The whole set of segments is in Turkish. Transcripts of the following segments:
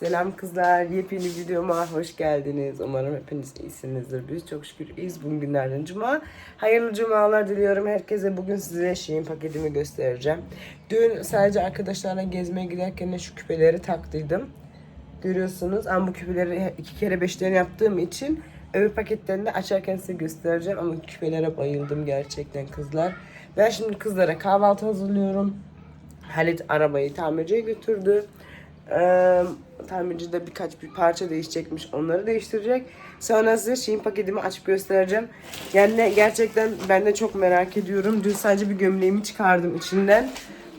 Selam kızlar, yepyeni videoma hoş geldiniz. Umarım hepiniz iyisinizdir. Biz çok şükür iyiyiz. Bugün günlerden cuma. Hayırlı cumalar diliyorum herkese. Bugün size şeyin paketimi göstereceğim. Dün sadece arkadaşlarla gezmeye giderken de şu küpeleri taktıydım. Görüyorsunuz ama bu küpeleri iki kere beşten yaptığım için öbür paketlerini de açarken size göstereceğim. Ama küpelere bayıldım gerçekten kızlar. Ben şimdi kızlara kahvaltı hazırlıyorum. Halit arabayı tamirciye götürdü. Ee, tamirci de birkaç bir parça değişecekmiş. Onları değiştirecek. Sonra size şeyin paketimi açıp göstereceğim. Yani gerçekten ben de çok merak ediyorum. Dün sadece bir gömleğimi çıkardım içinden.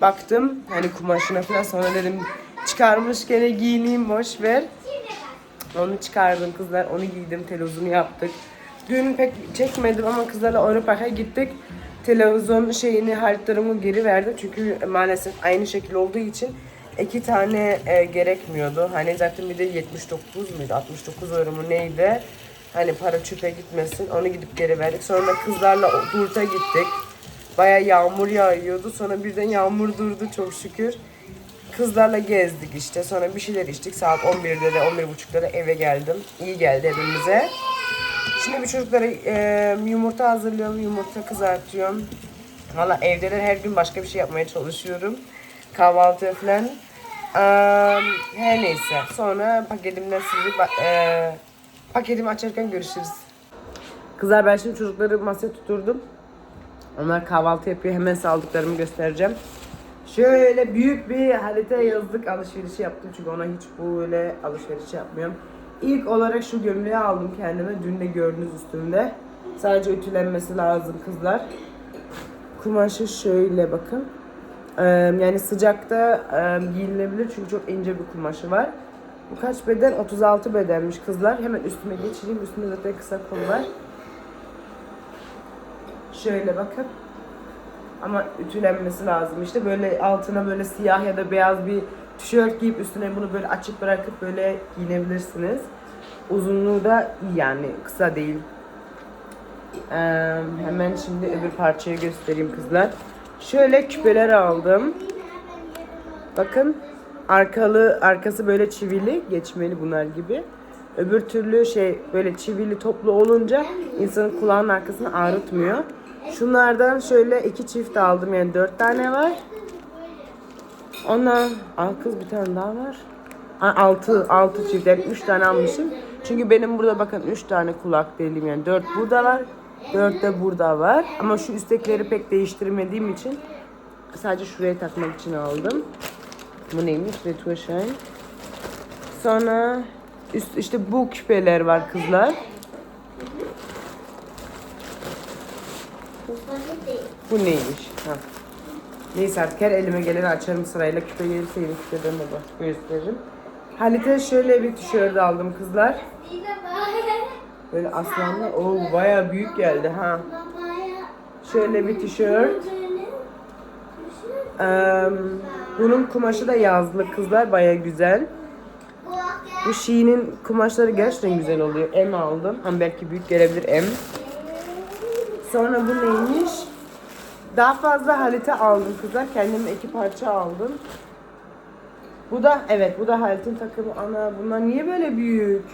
Baktım hani kumaşına falan sonra dedim çıkarmış gene giyineyim boş ver. Onu çıkardım kızlar. Onu giydim. Televizyonu yaptık. Dün pek çekmedim ama kızlarla Avrupa'ya gittik. Televizyon şeyini haritalarımı geri verdim. Çünkü maalesef aynı şekil olduğu için iki tane e, gerekmiyordu. Hani zaten bir de 79 muydu? 69 euro mu neydi? Hani para çöpe gitmesin. Onu gidip geri verdik. Sonra kızlarla Durt'a gittik. Baya yağmur yağıyordu. Sonra birden yağmur durdu çok şükür. Kızlarla gezdik işte. Sonra bir şeyler içtik. Saat 11'de de 11.30'da da eve geldim. İyi geldi evimize. Şimdi bir çocuklara e, yumurta hazırlıyorum. Yumurta kızartıyorum. Valla evdeler her gün başka bir şey yapmaya çalışıyorum. Kahvaltı falan. Eee, her neyse. Sonra paketimden sizi e, paketimi açarken görüşürüz. Kızlar ben şimdi çocukları masaya tuturdum. Onlar kahvaltı yapıyor. Hemen saldıklarımı göstereceğim. Şöyle büyük bir halite yazlık alışverişi yaptım. Çünkü ona hiç böyle alışveriş yapmıyorum. İlk olarak şu gömleği aldım kendime. Dün de gördünüz üstümde. Sadece ütülenmesi lazım kızlar. Kumaşı şöyle bakın. Yani sıcakta e, çünkü çok ince bir kumaşı var. Bu kaç beden? 36 bedenmiş kızlar. Hemen üstüme geçireyim. Üstümde zaten kısa kol var. Şöyle bakın. Ama ütülenmesi lazım. İşte böyle altına böyle siyah ya da beyaz bir tişört giyip üstüne bunu böyle açık bırakıp böyle giyinebilirsiniz. Uzunluğu da iyi yani kısa değil. Ee, hemen şimdi öbür parçayı göstereyim kızlar. Şöyle küpeler aldım. Bakın arkalı arkası böyle çivili geçmeli bunlar gibi. Öbür türlü şey böyle çivili toplu olunca insanın kulağının arkasını ağrıtmıyor. Şunlardan şöyle iki çift aldım yani dört tane var. Ondan al kız bir tane daha var. Ha, altı, altı çift yani üç tane almışım. Çünkü benim burada bakın üç tane kulak deliğim yani dört burada var. Dört de burada var. Ama şu üsttekileri pek değiştirmediğim için sadece şuraya takmak için aldım. Bu neymiş? Retuaşen. Sonra üst, işte bu küpeler var kızlar. Bu neymiş? Ha. Neyse artık her elime geleni açarım sırayla. Küpe gelirse yeni küpeden de gösteririm. Halit'e şöyle bir tişört aldım kızlar. Böyle aslanlı. Oo baya büyük geldi ha. Şöyle bir tişört. Ee, bunun kumaşı da yazlı kızlar baya güzel. Bu Shein'in kumaşları gerçekten güzel oluyor. M aldım. Ama belki büyük gelebilir M. Sonra bu neymiş? Daha fazla halite aldım kızlar. Kendime iki parça aldım. Bu da evet bu da Halit'in takımı. Ana bunlar niye böyle büyük?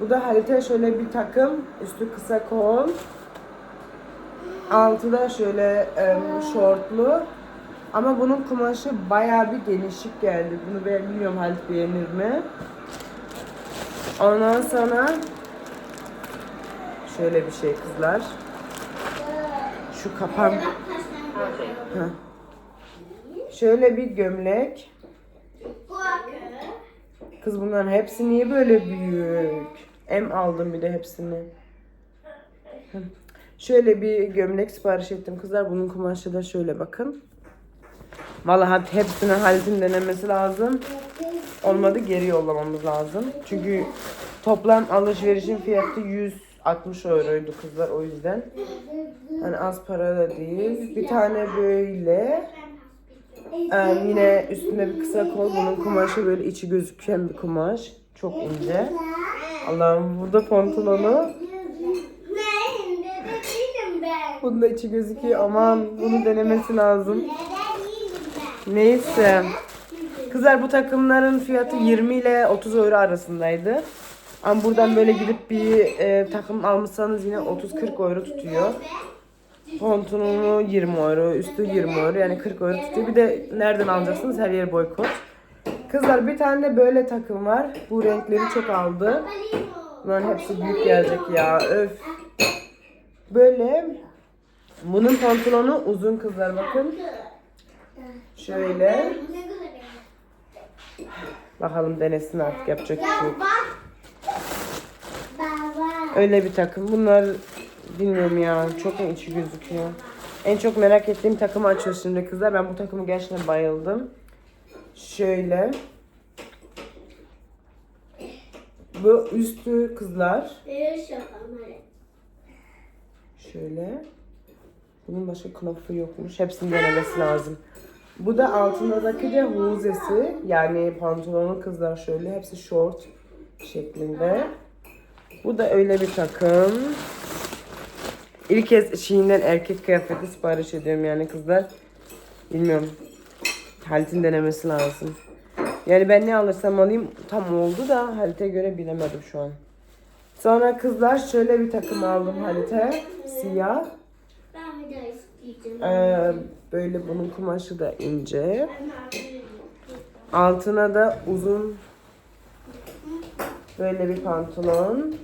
Bu da Halit'e şöyle bir takım. Üstü kısa kol. Altı da şöyle em, şortlu. Ama bunun kumaşı bayağı bir genişlik geldi. Bunu ben Halit beğenir mi? Ondan sonra şöyle bir şey kızlar. Şu kapan. Heh. Şöyle bir gömlek. Kız bunların hepsi niye böyle büyük? M aldım bir de hepsini. Şöyle bir gömlek sipariş ettim kızlar. Bunun kumaşı da şöyle bakın. Vallahi hepsini Halit'in denemesi lazım. Olmadı geri yollamamız lazım. Çünkü toplam alışverişin fiyatı 160 euroydu kızlar o yüzden. Hani az para da değil. Bir tane böyle. Ee, yine üstünde bir kısa kol. Bunun kumaşı böyle içi gözüken bir kumaş. Çok ince. Allah'ım burada pantolonu. Bunun da içi gözüküyor. Aman bunu denemesi lazım. Neyse. Kızlar bu takımların fiyatı 20 ile 30 euro arasındaydı. Ama buradan böyle gidip bir e, takım almışsanız yine 30-40 euro tutuyor. Pantolonu 20 euro, üstü 20 euro yani 40 euro tutuyor. Bir de nereden alacaksınız her yer boykot. Kızlar bir tane de böyle takım var. Bu renkleri çok aldı. Bunların hepsi büyük gelecek ya. Öf. Böyle. Bunun pantolonu uzun kızlar bakın. Şöyle. Bakalım denesin artık yapacak bir şey. Öyle bir takım. Bunlar bilmiyorum ya. Çok içi gözüküyor. En çok merak ettiğim takımı açıyoruz şimdi kızlar. Ben bu takımı gerçekten bayıldım. Şöyle. Bu üstü kızlar. Şöyle. Bunun başka knopfu yokmuş. Hepsini denemesi lazım. Bu da altındaki de huzesi. Yani pantolonu kızlar şöyle. Hepsi short şeklinde. Bu da öyle bir takım. İlk kez Shein'den erkek kıyafeti sipariş ediyorum yani kızlar. Bilmiyorum. Halit'in denemesi lazım. Yani ben ne alırsam alayım tam oldu da Halit'e göre bilemedim şu an. Sonra kızlar şöyle bir takım aldım Halit'e. Siyah. Ee, böyle bunun kumaşı da ince. Altına da uzun böyle bir pantolon.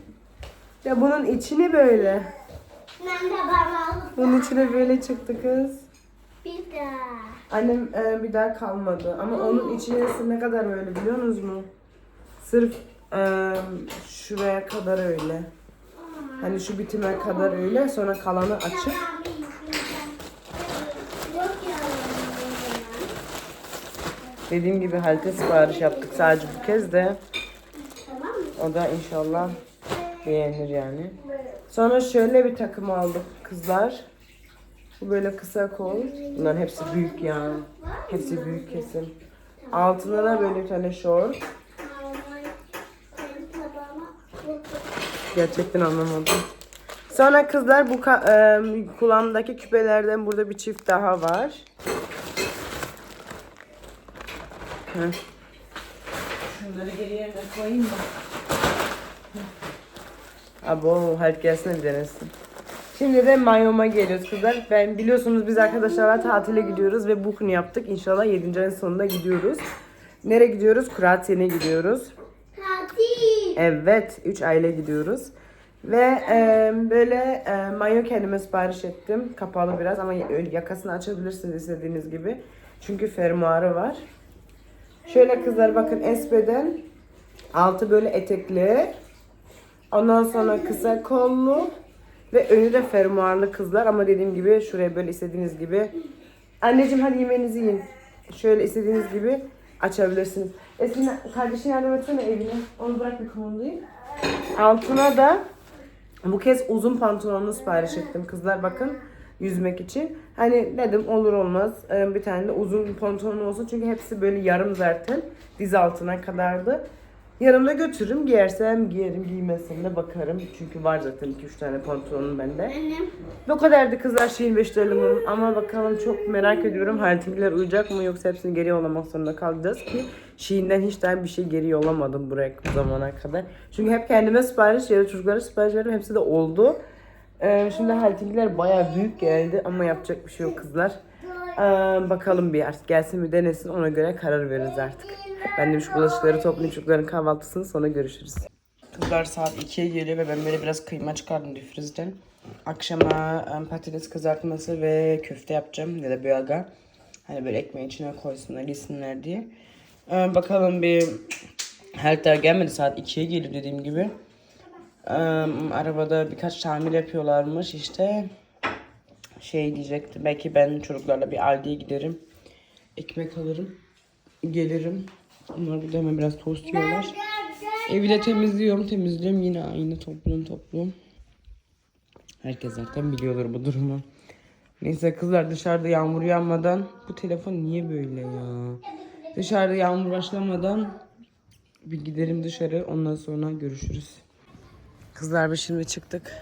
Ya bunun içini böyle. Ben de bana Bunun içine böyle çıktı kız. bir daha. Annem e, bir daha kalmadı. Ama onun içine ne kadar böyle biliyor musunuz mu? Sırf e, şuraya kadar öyle. Hani şu bitime kadar öyle. Sonra kalanı açık. Dediğim gibi halte sipariş yaptık sadece bu kez de. O da inşallah beğenir yani. Sonra şöyle bir takım aldık kızlar. Bu böyle kısa kol. Bunların hepsi büyük ya. Hepsi büyük kesim. Altında da böyle bir tane tabağıma Gerçekten anlamadım. Sonra kızlar bu e, kulağımdaki küpelerden burada bir çift daha var. Heh. Şunları geri yerine koyayım mı? Abo gelsin bir denesin. Şimdi de mayoma geliyoruz kızlar. Ben biliyorsunuz biz arkadaşlarla tatile gidiyoruz ve booking yaptık. İnşallah 7. ayın sonunda gidiyoruz. Nereye gidiyoruz? Kuratsiye'ne gidiyoruz. Tatil. Evet, 3 aile gidiyoruz. Ve e, böyle e, mayo kendime sipariş ettim. Kapalı biraz ama yakasını açabilirsiniz istediğiniz gibi. Çünkü fermuarı var. Şöyle kızlar bakın Espe'den altı böyle etekli. Ondan sonra kısa kollu ve önü de fermuarlı kızlar ama dediğim gibi şuraya böyle istediğiniz gibi. Anneciğim hadi yemeğinizi yiyin. Şöyle istediğiniz gibi açabilirsiniz. Esin kardeşin yardım etsene evine. Onu bırak bir kumandayı. Altına da bu kez uzun pantolonlu sipariş ettim kızlar bakın yüzmek için. Hani dedim olur olmaz e, bir tane de uzun pantolon olsun çünkü hepsi böyle yarım zaten diz altına kadardı. Yanımda götürürüm giyersem giyerim giymezsem de bakarım çünkü var zaten 2-3 tane pantolonum bende. Annem. Bu kadardı kızlar şeyin beşlerim ama bakalım çok merak ediyorum Haltimler uyacak mı yoksa hepsini geri yollamak zorunda kalacağız ki Şiinden hiç daha bir şey geri yollamadım buraya bu zamana kadar. Çünkü hep kendime sipariş ya da çocuklara sipariş verdim hepsi de oldu. Ee, şimdi haltimler baya büyük geldi ama yapacak bir şey yok kızlar. Ee, bakalım bir artık gelsin bir denesin ona göre karar veririz artık. Ben de şu bulaşıkları toplayayım çocukların kahvaltısını sonra görüşürüz. Kızlar saat 2'ye geliyor ve ben böyle biraz kıyma çıkardım difrizden. Akşama patates kızartması ve köfte yapacağım ya da böğaga. Hani böyle ekmeğin içine koysunlar, yesinler diye. Ee, bakalım bir Halter gelmedi saat 2'ye geliyor dediğim gibi. Ee, arabada birkaç tamir yapıyorlarmış işte. Şey diyecekti belki ben çocuklarla bir Aldi'ye giderim. Ekmek alırım. Gelirim. Onlar burada hemen biraz tost yiyorlar. Evi de temizliyorum, temizliyorum. Yine aynı topluyorum, topluyorum. Herkes zaten biliyordur bu durumu. Neyse kızlar dışarıda yağmur yağmadan bu telefon niye böyle ya? Dışarıda yağmur başlamadan bir gidelim dışarı ondan sonra görüşürüz. Kızlar biz şimdi çıktık.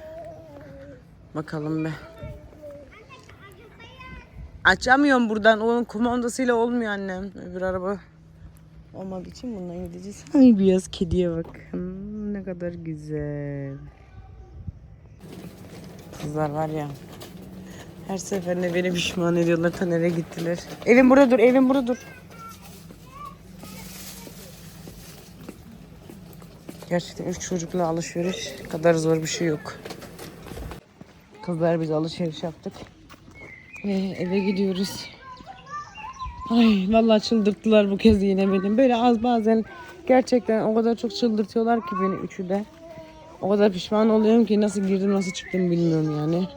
Bakalım be. Açamıyorum buradan. Onun kumandasıyla olmuyor annem. Öbür araba olmak için bundan gideceğiz. Ay beyaz kediye bakın. Ne kadar güzel. Kızlar var ya. Her seferinde beni pişman ediyorlar. Ta nereye gittiler. Evin burada dur, evin burada dur. Gerçekten üç çocukla alışveriş kadar zor bir şey yok. Kızlar biz alışveriş yaptık. Ve eve gidiyoruz. Ay vallahi çıldırttılar bu kez yine beni. Böyle az bazen gerçekten o kadar çok çıldırtıyorlar ki beni üçü de. O kadar pişman oluyorum ki nasıl girdim nasıl çıktım bilmiyorum yani.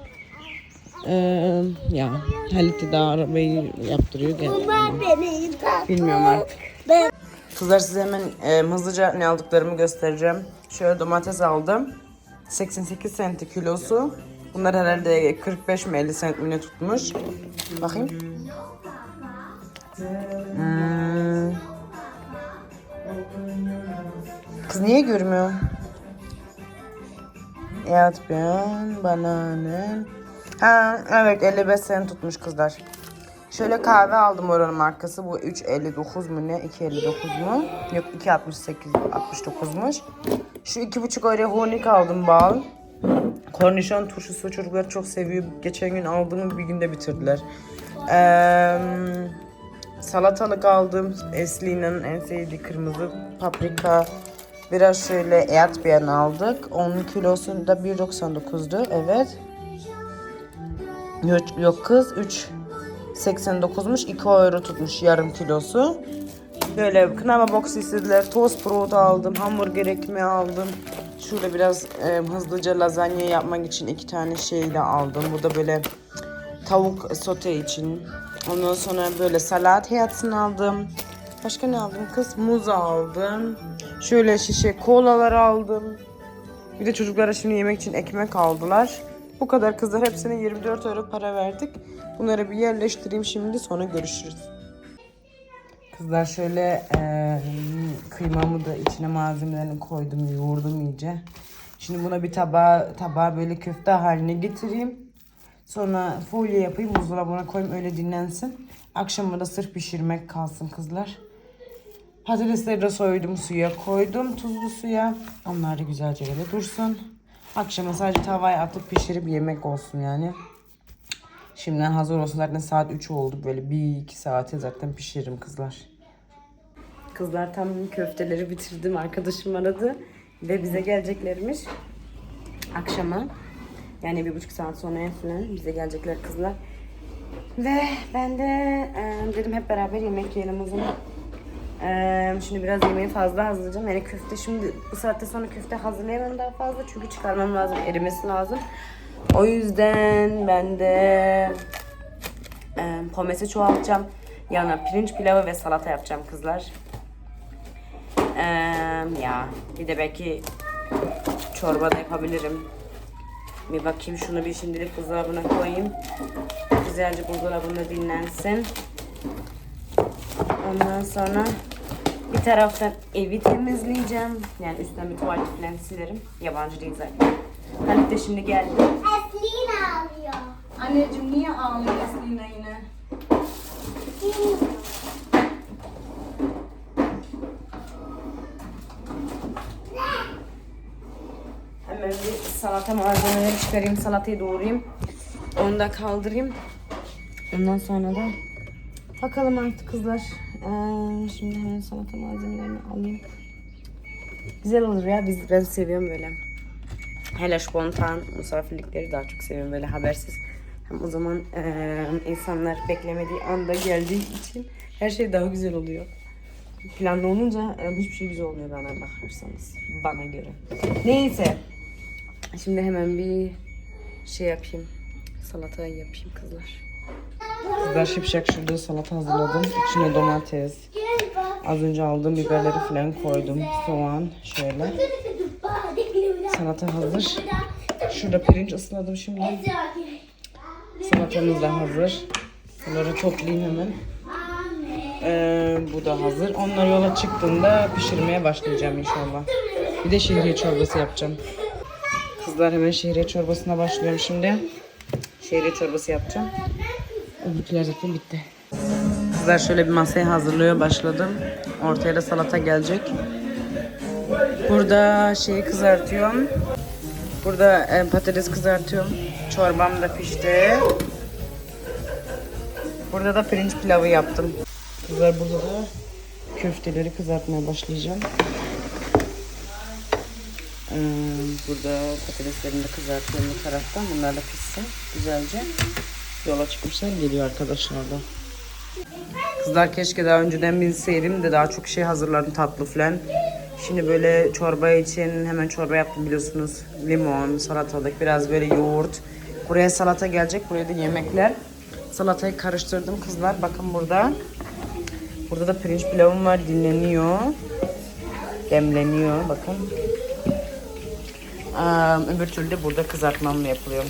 Ee, ya Halit de daha arabayı yaptırıyor. Gel. Bilmiyorum artık. Kızlar size hemen e, hızlıca ne aldıklarımı göstereceğim. Şöyle domates aldım. 88 senti kilosu. Bunlar herhalde 45 mi 50 sent mi ne tutmuş. Bakayım. Hmm. Kız niye görmüyor? Evet ben bananın. Ha evet 55 sent tutmuş kızlar. Şöyle kahve aldım oranın markası. Bu 3.59 mu ne? 2.59 mu? Yok 2.68 69'muş. Şu 2.5 euro honik aldım bal. Kornişon turşusu çocuklar çok seviyor. Geçen gün aldığımı bir günde bitirdiler. Ee, salatalık aldım. Esli'nin en sevdiği kırmızı paprika. Biraz şöyle eat biyen aldık. Onun kilosu da 1.99'du. Evet. Yok, yok kız 3 89'muş 2 euro tutmuş yarım kilosu. Böyle kınama box istediler. Toast brot aldım. Hamburger ekmeği aldım. Şurada biraz e, hızlıca lazanya yapmak için iki tane şey de aldım. Bu da böyle tavuk sote için. Ondan sonra böyle salat hayatını aldım. Başka ne aldım kız? Muz aldım. Şöyle şişe kolalar aldım. Bir de çocuklara şimdi yemek için ekmek aldılar. Bu kadar kızlar hepsine 24 euro para verdik. Bunları bir yerleştireyim şimdi sonra görüşürüz. Kızlar şöyle eee, kıymamı da içine malzemelerini koydum, yoğurdum iyice. Şimdi buna bir tabağa, tabağa böyle köfte haline getireyim. Sonra folyo yapayım, buzdolabına koyayım öyle dinlensin. Akşama da sırf pişirmek kalsın kızlar. Patatesleri de soydum suya koydum tuzlu suya. Onlar da güzelce böyle dursun. Akşama sadece tavaya atıp pişirip yemek olsun yani. Şimdiden hazır olsun zaten saat 3 oldu böyle 1-2 saate zaten pişiririm kızlar. Kızlar tam köfteleri bitirdim arkadaşım aradı ve bize geleceklermiş akşama. Yani bir buçuk saat sonra falan bize gelecekler kızlar. Ve ben de e, dedim hep beraber yemek yiyelim o zaman. Ee, şimdi biraz yemeği fazla hazırlayacağım. Yani köfte şimdi bu saatte sonra köfte hazırlayamam daha fazla. Çünkü çıkarmam lazım, erimesi lazım. O yüzden ben de e, pomesi çoğaltacağım. Yanına pirinç pilavı ve salata yapacağım kızlar. Ee, ya bir de belki çorba da yapabilirim. Bir bakayım şunu bir şimdilik buzdolabına koyayım. Güzelce buzdolabında dinlensin. Ondan sonra bir taraftan evi temizleyeceğim. Yani üstten bir tuvalet falan silerim. Yabancı değil zaten. Halit de şimdi geldi. Eslin ağlıyor. Anneciğim niye ağlıyor Eslina yine? Hemen bir salata malzemeleri çıkarayım. Salatayı doğrayayım. Onu da kaldırayım. Ondan sonra da bakalım artık kızlar. Ee, şimdi hemen salata malzemelerini alayım. Güzel olur ya. Biz, ben seviyorum böyle. Hele spontan misafirlikleri daha çok seviyorum böyle habersiz. Hem o zaman eee, insanlar beklemediği anda geldiği için her şey daha güzel oluyor. Planlı olunca eee, hiçbir şey güzel olmuyor bana bakarsanız. Bana göre. Neyse. Şimdi hemen bir şey yapayım. Salata yapayım kızlar. Kızlar şipşak şurada salata hazırladım. İçine domates. Az önce aldığım biberleri falan koydum. Soğan şöyle. Salata hazır. Şurada pirinç ısladım şimdi. Salatamız da hazır. Bunları toplayayım hemen. Ee, bu da hazır. Onlar yola çıktığında pişirmeye başlayacağım inşallah. Bir de şehriye çorbası yapacağım. Kızlar hemen şehriye çorbasına başlıyorum şimdi. Şehriye çorbası yapacağım. Öbürküler zaten bitti. Kızlar şöyle bir masaya hazırlıyor başladım. Ortaya da salata gelecek. Burada şeyi kızartıyorum. Burada e, patates kızartıyorum. Çorbam da pişti. Burada da pirinç pilavı yaptım. Kızlar burada da köfteleri kızartmaya başlayacağım. Ee, burada patateslerimi de kızartıyorum taraftan. Bunlar da pişsin güzelce. Yola çıkmışlar geliyor arkadaşlar da. Kızlar keşke daha önceden bilseydim de daha çok şey hazırladım tatlı falan. Şimdi böyle çorba için hemen çorba yaptım biliyorsunuz. Limon, salatalık, biraz böyle yoğurt. Buraya salata gelecek, buraya da yemekler. Salatayı karıştırdım kızlar. Bakın burada. Burada da pirinç pilavım var, dinleniyor. Demleniyor, bakın. Aa, öbür türlü de burada kızartmamla yapılıyor.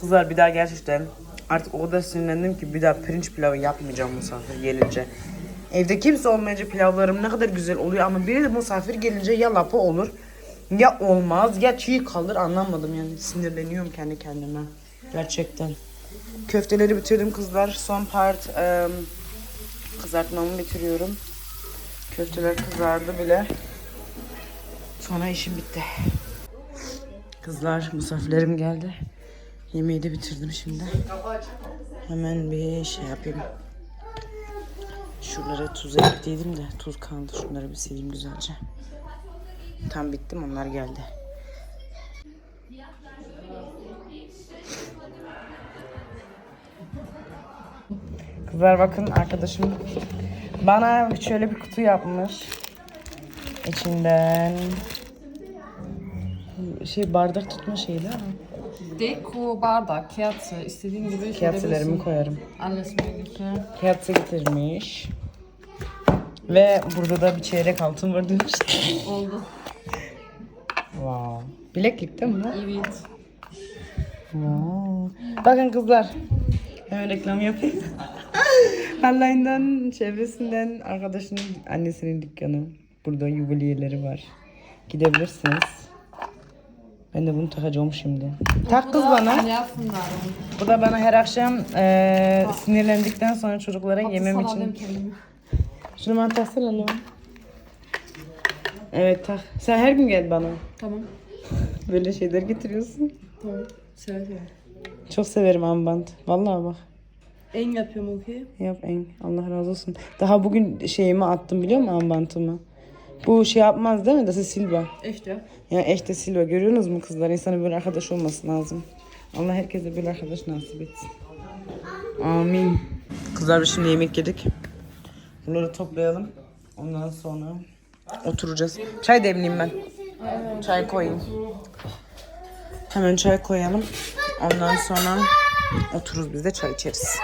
Kızlar bir daha gerçekten artık o kadar sinirlendim ki bir daha pirinç pilavı yapmayacağım misafir gelince. Evde kimse olmayınca pilavlarım ne kadar güzel oluyor ama biri de misafir gelince ya lapa olur ya olmaz ya çiğ kalır anlamadım yani sinirleniyorum kendi kendime gerçekten. Köfteleri bitirdim kızlar. Son part em, kızartmamı bitiriyorum. Köfteler kızardı bile. Sonra işim bitti. Kızlar misafirlerim geldi. Yemeği de bitirdim şimdi. Hemen bir şey yapayım. Şuralara tuz ekleydim de tuz kaldı. Şunları bir sileyim güzelce. Tam bittim onlar geldi. Kızlar bakın arkadaşım bana şöyle bir kutu yapmış. İçinden şey bardak tutma şeydi ama Deko, bardak, kerze, istediğin gibi edebilirsin. koyarım. Alles mögliche. Kağıtsı getirmiş. Ve burada da bir çeyrek altın var demiş. Oldu. wow. Bileklik değil mi bu? Evet. Wow. Bakın kızlar. Hemen reklam yapayım. Online'dan, çevresinden arkadaşının annesinin dükkanı. Burada jubileyeleri var. Gidebilirsiniz. Ben de bunu takacağım şimdi. Tak kız bana. Bu da bana her akşam eee, sinirlendikten sonra çocuklara yemem için. Şunu bana taksana. Evet tak. Sen her gün gel bana. Tamam. Böyle şeyler getiriyorsun. Tamam. Seve seve. Çok severim ambant. Vallahi bak. En yapıyorum okey. Yap en. Allah razı olsun. Daha bugün şeyimi attım biliyor musun ambantımı? Bu şey yapmaz değil mi? Das ist. Echt ya? Eşte Silva görüyorsunuz mu kızlar? İnsana böyle arkadaş olması lazım. Allah herkese böyle arkadaş nasip etsin. Amin. Kızlar biz şimdi yemek yedik. Bunları toplayalım. Ondan sonra oturacağız. Çay demleyeyim ben. Çay koyayım. Hemen çay koyalım. Ondan sonra otururuz biz de çay içeriz.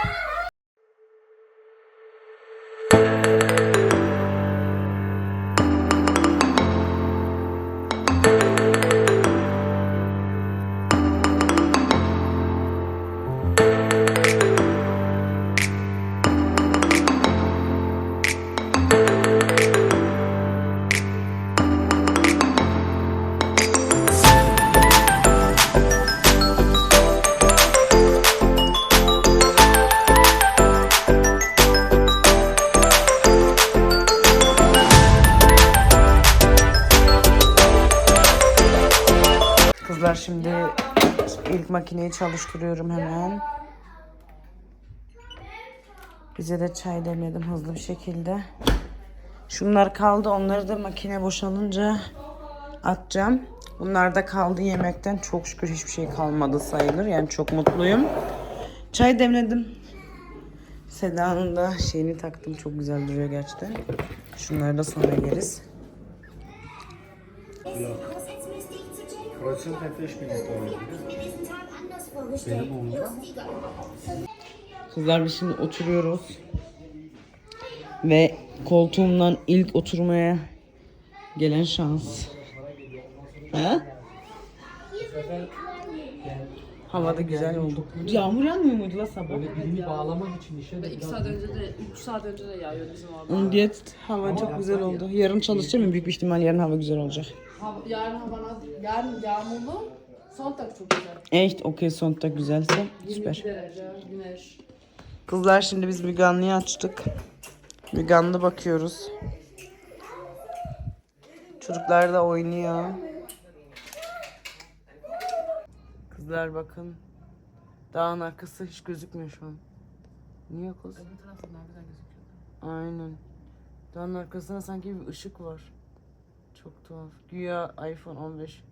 Makineyi çalıştırıyorum hemen. Bize de çay demledim hızlı bir şekilde. Şunlar kaldı. Onları da makine boşalınca atacağım. Bunlar da kaldı yemekten. Çok şükür hiçbir şey kalmadı sayılır. Yani çok mutluyum. Çay demledim. Seda'nın da şeyini taktım. Çok güzel duruyor gerçekten. Şunları da sonra yeriz. Kreuzung ich mir getraut. Benim. Kızlar biz şimdi oturuyoruz. Ve koltuğumdan ilk oturmaya gelen şans. Ha? Hava da güzel oldu. Yağmur yağmıyor muydu la sabah? Birini bağlamak için işe Ve 2 saat önce de 3 saat önce de yağıyor bizim orada. Und jetzt hava çok güzel oldu. Yarın çalışacağım büyük bir ihtimal yarın hava güzel olacak. Hava, yarın hava yarın yağmurlu. Sonntag çok güzel. Echt okey sonunda güzelse 22 süper. derece güneş. Kızlar şimdi biz bir ganlıyı açtık. Mügan'da bakıyoruz. Çocuklar da oynuyor. Kızlar bakın. Dağın arkası hiç gözükmüyor şu an. Niye kız? Öbür tarafta daha güzel gözüküyor. Aynen. Dağın arkasında sanki bir ışık var. Çok tuhaf. Güya iPhone 15.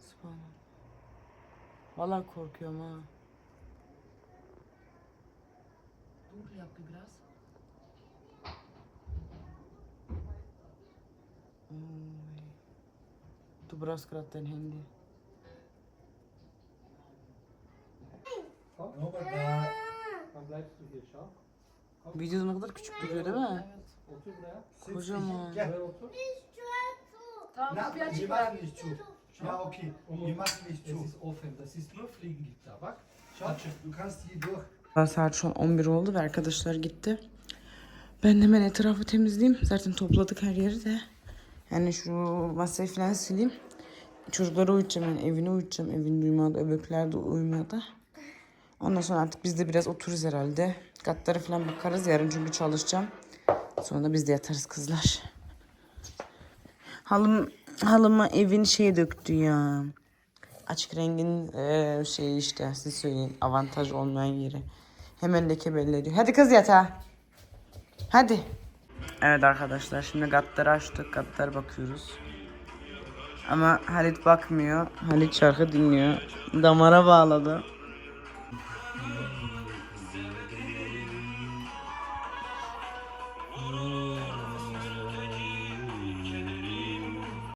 Subhanallah. Vallahi korkuyorum ha. Dur yap bir biraz. Du brauchst gerade dein Handy. Norbert, da, wann bleibst du hier? Schau. Video ne kadar küçük duruyor değil mi? Evet. Otur buraya. Kocaman. Buraya otur. Tamam Na, wir machen nicht zu. Ja, okay. Wir machen nicht Es zu. ist offen, das ist nur Fliegengitter. Bak. Schau. Schau, du kannst hier durch. Saat şu an 11 oldu ve arkadaşlar gitti. Ben hemen etrafı temizleyeyim. Zaten topladık her yeri de. Yani şu masayı falan sileyim. Çocukları uyutacağım yani evini uyutacağım. Evini uyumadı, öbürküler de uyumadı. Ondan sonra artık biz de biraz otururuz herhalde. Katlara falan bakarız yarın çünkü çalışacağım. Sonra da biz de yatarız kızlar. Halım, halıma evin şeyi döktü ya. Açık rengin eee, şey işte siz söyleyin avantaj olmayan yeri. Hemen leke belli ediyor. Hadi kız yatağa. Hadi. Evet arkadaşlar şimdi gatları açtık. Gatlara bakıyoruz. Ama Halit bakmıyor. Halit şarkı dinliyor. Damara bağladı.